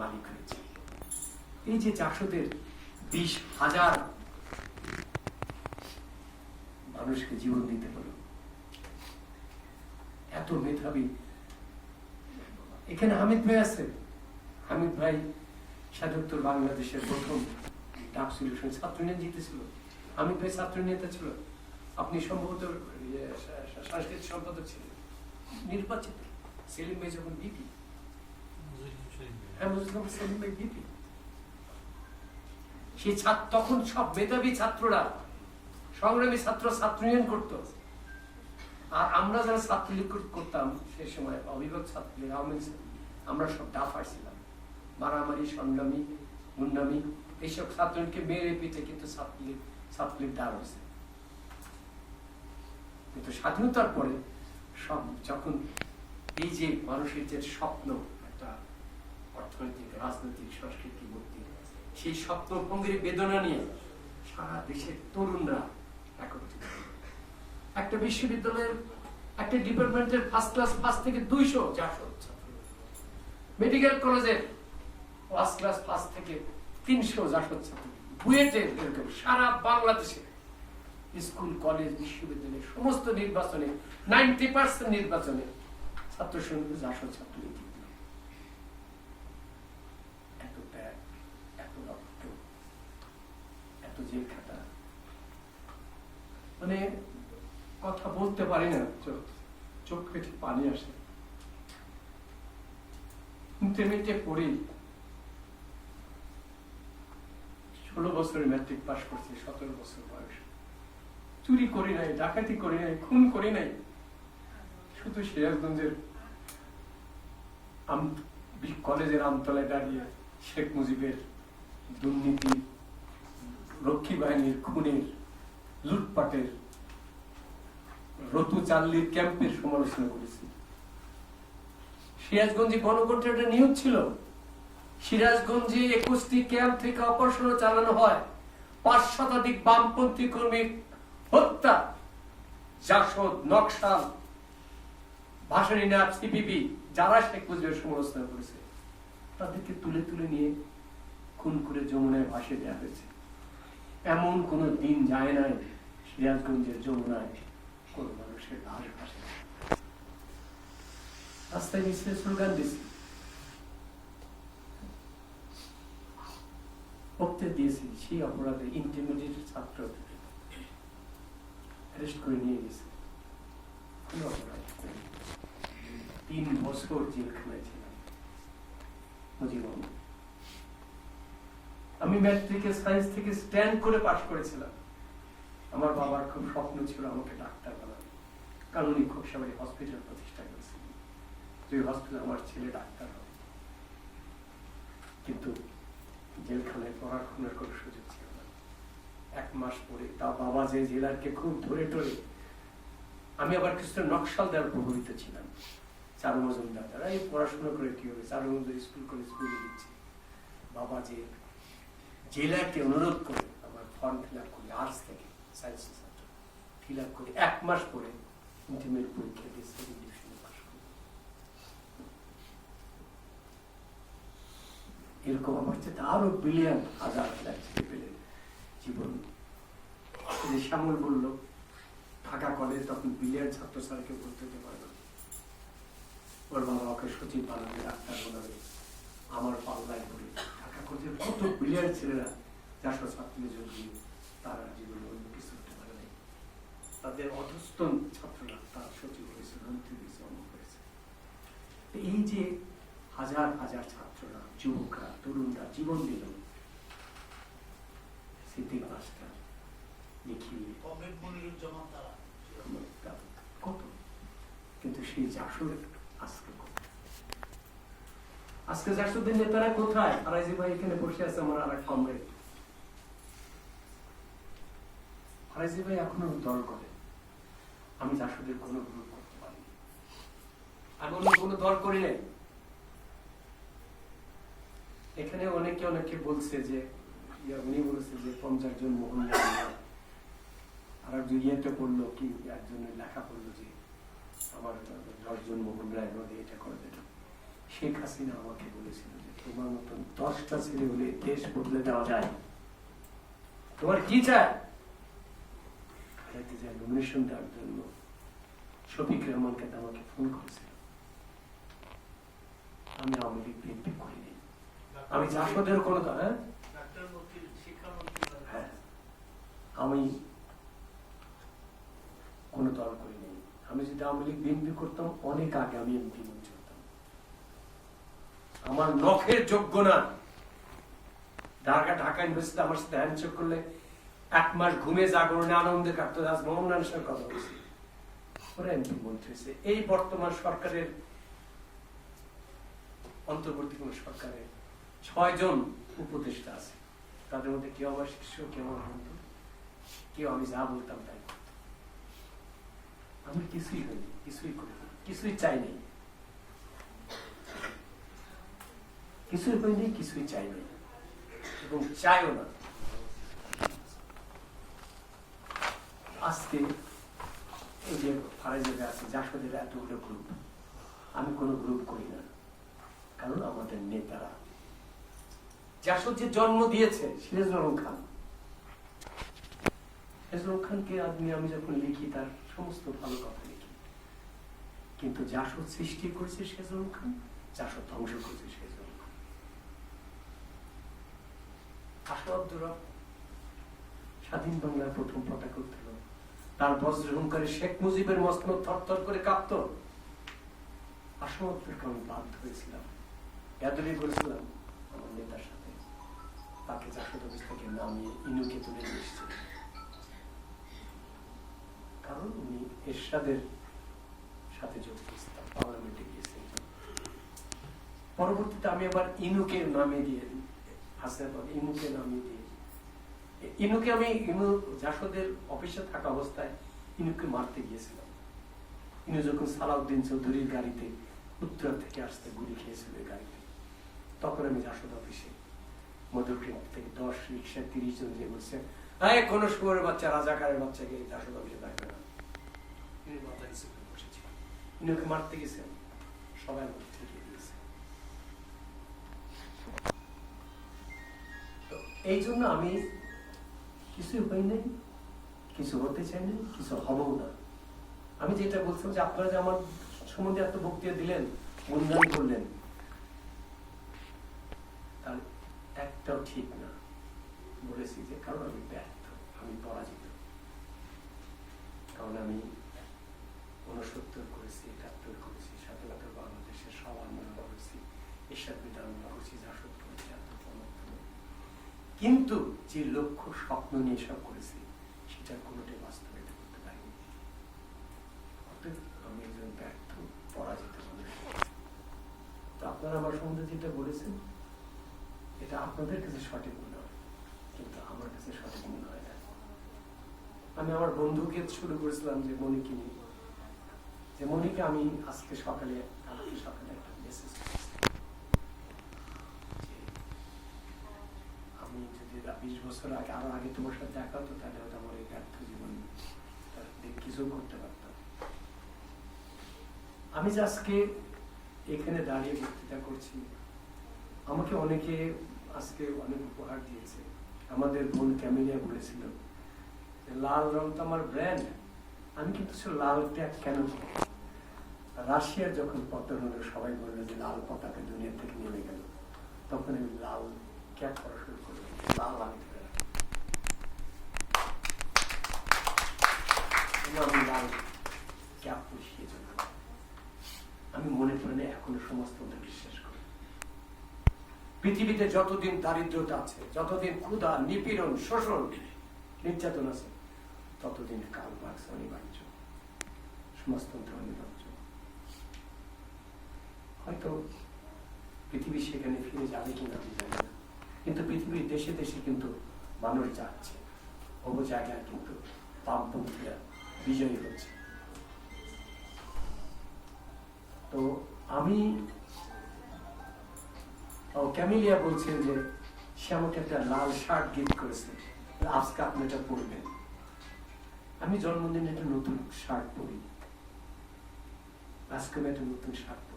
মালিক হয়েছে। এই যে চাষদের বিশ হাজার মানুষকে জীবন দিতে হলো। এত মেধাবী। এখানে হামিদ ভাই আছে। হামিদ ভাই স্বাধীনোত্তর বাংলাদেশের প্রথম ডাক সলিউশন ছাত্র নিয়ে জিতেছিল। হামিদ ভাই ছাত্র নেতা ছিল। আপনি সম্ভবত ইয়ে, সাংস্কৃতিক সম্পাদক ছিলেন। নির্বাচিত। সেলিম ভাই যখন বিপি। হ্যাঁ ছাত্র, তখন সব মেধাবী ছাত্ররা, সংগ্রামী ছাত্র ছাত্র ইউনিয়ন করতো। আর আমরা যারা ছাত্রলীগ কর- করতাম সেই সময় অভিভাবক ছাত্রলীগ আওয়ামী আমরা সব ডাফার ছিলাম মারামারি, সংগ্রামী, গুন্ডামি, এইসব ছাত্রকে মেরে পিঠে কিন্তু ছাত্রলীগ ছাত্রলীগ ডার হয়েছে। কিন্তু স্বাধীনতার পরে সব যখন এই যে মানুষের যে স্বপ্ন, একটা অর্থনৈতিক রাজনৈতিক সংস্কৃতি মুক্তি সেই বেদনা নিয়ে সারা দেশের তরুণরা একত্রিত। একটা বিশ্ববিদ্যালয়ের, একটা ডিপার্টমেন্টের ফার্স্ট ক্লাস পাঁচ থেকে দুইশো চারশো মেডিকেল কলেজের ক্লাস পাঁচ থেকে তিনশো ছাত্র বুয়েটে এরকম সারা বাংলাদেশে স্কুল, কলেজ, বিশ্ববিদ্যালয়, সমস্ত নির্বাচনে নাইনটি পার্সেন্ট নির্বাচনে ছাত্র জিতল। এত ত্যাগ এত রক্ত এত জেল খাটা মানে কথা বলতে পারি না চোখ চোখ পানি আসে। ইন্টারমিডিয়েটে পড়ি। ষোলো বছরের ম্যাট্রিক পাস করছি, সতেরো বছর বয়স। চুরি করি নাই, ডাকাতি করি নাই, খুন করি নাই। শুধু সিরাজগঞ্জের কলেজের আমতলায় দাঁড়িয়ে শেখ মুজিবের দুর্নীতি রক্ষী বাহিনীর খুনের, লুটপাটের, রতু চাল্লির ক্যাম্পের সমালোচনা করেছি। সিরাজগঞ্জে গণকণ্ঠের নিউজ ছিল, সিরাজগঞ্জে একুশটি ক্যাম্প থেকে অপারেশন চালানো হয়। পাঁচ শতাধিক বামপন্থী কর্মী হত্যা, জাসদ, নকশাল ভাসানী নাথ সিপিবি যারা শেখ মুজিবের সমালোচনা করেছে, তাদেরকে তুলে তুলে নিয়ে খুন করে যমুনায় ভাসিয়ে দেওয়া হয়েছে। এমন কোন দিন যায় নাই সিরাজগঞ্জের যমুনায় কোন মানুষের লাশ ভাসে রাস্তায় স্লোগান বক্তব্য দিয়েছি, সেই অপরাধে ছাত্র অ্যারেস্ট করে নিয়ে গেছে। অপরাধ তিন বছর জেলখানায় ছিলাম। আমি ম্যাট্রিকে সায়েন্স থেকে স্ট্যান্ড করে পাশ করেছিলাম। আমার বাবার খুব স্বপ্ন ছিল আমাকে ডাক্তার বানানো কারণ উনি খোকসাবাড়ি হসপিটাল প্রতিষ্ঠা করেছিলেন যে হসপিটাল আমার ছেলে ডাক্তার হবে। কিন্তু জেলখানায় পড়াশোনার কোনো সুযোগ ছিল না। এক মাস পরে তা বাবা যে জেলারকে খুব ধরে টরে, আমি আবার কিছুটা নকশাল দেওয়ার প্রভাবিত ছিলাম। চারু মজুমদার তারা এই পড়াশোনা করে কি হবে? চারু মজুমদার স্কুল কলেজ করে দিচ্ছে। বাবা যে জেলাকে অনুরোধ করে আমার ফর্ম ফিল আপ করি আর্টস থেকে সায়েন্স ছাত্র ফিল আপ করে, এক মাস পরে ইন্টারমিডিয়েট পরীক্ষা দিয়ে সেকেন্ড ডিভিশনে পাস করি এরকম আমার চেয়ে আরও বিলিয়ন হাজার জীবন। শ্যামল বলল, ঢাকা কলেজ তখন বিলিয়ন ছাত্র স্যারকে বলতে হতে পারে না। ওর বাবা ওকে সচিব বানাবে ডাক্তার বানাবে আমার পাল্লায় পড়ে, ঢাকা কলেজের কত বিলিয়ন ছেলেরা চারশো ছাত্রীদের জন্য তারা জীবনে অন্য কিছু হতে পারে নাই তাদের অধস্তন ছাত্ররা তার সচিব হয়েছে মন্ত্রী হয়েছে অমুক হয়েছে। এই যে হাজার হাজার ছাত্ররা যুবকরা তরুণরা জীবন দিল সিদ্দিক মাস্টার তারা। কত? কিন্তু সেই জাসর আজকে কোথায়? আজকে জাসুদ্দিন নেতারা কোথায় আরাইজি ভাই এখানে বসে আছে আমার আর এক কমরেড আরাইজি ভাই এখনও দল করে আমি জাসুদের কোনো গ্রুপ করতে পারিনি আমি অন্য কোনো দল করি নাই এখানে অনেকে অনেকে বলছে যে উনি বলেছে যে পঞ্চাশ জন মোহন আর একজন ইয়েতে পড়ল কি একজনের লেখা পড়ল যে আমার দশজন মোহন রায় এটা করে দিল শেখ হাসিনা আমাকে বলেছিল যে তোমার মতন দশটা ছেলে হলে দেশ বদলে দেওয়া যায়। তোমার কি চায়? নমিনেশন দেওয়ার জন্য শফিক রহমানকে আমাকে ফোন করেছিল? আমি আওয়ামী লীগ বিএনপি করিনি। আমি জাসদের কোনো হ্যাঁ? হ্যাঁ। আমি কোনো দল করিনি। আমি যদি আওয়ামী লীগ বিএনপি করতাম অনেক আগে আমি এমপি আমার নখের যোগ্য না। ঢাকা ঢাকা ইউনিভার্সিটি আমার সাথে হ্যান্ডশেক করলে এক মাস ঘুমে জাগরণে আনন্দে কাটতো। মোহাম্মদ সাথে কথা বলছি। ওরা এমপি মন্ত্রী হয়েছে। এই বর্তমান সরকারের অন্তর্বর্তী কোন সরকারের ছয়জন উপদেষ্টা আছে। তাদের মধ্যে কেউ আমার শিষ্য, কেউ বন্ধু। কেউ আমি যা বলতাম তাই আমি কিছুই হইনি, কিছুই করিনি, কিছুই চাইনি। কিছুই হয়নি, কিছুই চাইনি। এবং চাইও না। আজকে এই যে ফারাজের আছে জাসদের এতগুলো গ্রুপ আমি কোনো গ্রুপ করি না। কারণ আমাদের নেতারা। জাসদ যে জন্ম দিয়েছে সিরাজুল আলম খান। সিরাজুল খানকে আপনি আমি যখন লিখি, তার সমস্ত ভালো কথা লিখি। কিন্তু জাসদ সৃষ্টি করেছে সিরাজুল খান, জাসদ ধ্বংস করেছে সিরাজুল স্বাধীন বাংলার প্রথম উঠল তার শেখ মুজিবের থরথর করে কাঁপত। বাধ্য হয়েছিলাম। আমার নেতার সাথে। তাকে জাসদ অফিস থেকে নামিয়ে ইনুকে তুলে কারণ উনি এরশাদের সাথে যোগ দিয়েছিলাম পার্লামেন্টে গিয়েছেন পরবর্তীতে আমি আবার ইনুকে নামে দিয়ে ইনুকে নামিয়ে দিয়ে এ- ইনুকে আমি ইনু জাসদের অফিসে থাকা অবস্থায় ইনুকে মারতে গিয়েছিলাম। ইনু যখন সালাউদ্দিন চৌধুরীর গাড়িতে থেকে আসতে গুলি খেয়েছিল গাড়িতে, তখন আমি জাসদ অফিসে মধুক্রিম থেকে দশ রিক্সা তিরিশ জন যে বলছে হ্যাঁ কোন শুয়ারের বাচ্চা, রাজাকারের বাচ্চাকে জাসদ অফিসে থাকবে না মারতে গেছেন সবাই আমাকে এই জন্য আমি কিছু হই নাই, কিছু হতে চাই না কিছু হবও না। আমি যেটা বলছিলাম যে আপনারা যে আমার সম্বন্ধে এত বক্তৃতা দিলেন গুণগান করলেন, তার একটাও ঠিক না। বলেছি যে কারণ আমি ব্যর্থ, আমি পরাজিত। কারণ আমি উনসত্তর করেছি, একাত্তর করেছি, স্বাধীনতা বাংলাদেশের সব আন্দোলন করেছি এসব বিধান করেছি আত্মসমর্থন কিন্তু যে লক্ষ্য স্বপ্ন নিয়ে সব করেছি, সেটা কোনোটাই বাস্তবায়িত করতে পারিনি। আমি একজন ব্যর্থ, পরাজিত মানুষ। তো আপনারা আমার সম্বন্ধে যেটা বলেছেন, এটা আপনাদের কাছে সঠিক মনে হয়, কিন্তু আমার কাছে সঠিক মনে হয় না। আমি আমার বন্ধুকে শুরু করেছিলাম যে মনিকে নিয়ে। যে মনিকে আমি আজকে সকালে, কালকে সকালে একটা মেসেজ বছর আগে, আরও আগে তোমার সাথে দেখা হতো, তাহলে আমার এই ব্যর্থ জীবন কিছু করতে পারতাম। আমি যে আজকে এখানে দাঁড়িয়ে বক্তৃতা করছি, আমাকে অনেকে আজকে অনেক উপহার দিয়েছে। আমাদের বোন ক্যামিলিয়া বলেছিল লাল রং তো আমার ব্র্যান্ড আমি কিন্তু সে লাল ত্যাগ কেন রাশিয়ার যখন পতন হলো, সবাই বলল যে, লাল পতাকা দুনিয়া থেকে নেমে গেল। তখন আমি লাল ক্যাপ করা শুরু করলাম লাল আমি ধরে রাখি। এবং আমি লাল ক্যাপ বসিয়ে জন্য আমি মনে প্রাণে এখনও সমস্ত ওদের বিশ্বাস করি পৃথিবীতে যতদিন দারিদ্রতা আছে, যতদিন ক্ষুধা, নিপীড়ন, শোষণ নির্যাতন আছে, ততদিন কাল মার্ক্স অনিবার্য। সমাজতন্ত্র অনিবার্য। হয়তো পৃথিবী সেখানে ফিরে যাবে কিনা জানি না। কিন্তু পৃথিবীর দেশে দেশে কিন্তু মানুষ যাচ্ছে। বহু জায়গায় কিন্তু বামপন্থীরা বিজয়ী হচ্ছে। তো আমি ক্যামিলিয়া বলছেন যে, সে আমাকে একটা লাল শার্ট গিফট করেছে। আজকে আপনি এটা পরবেন। আমি জন্মদিনে একটা নতুন শার্ট পরি। আজকে আমি একটা নতুন শার্ট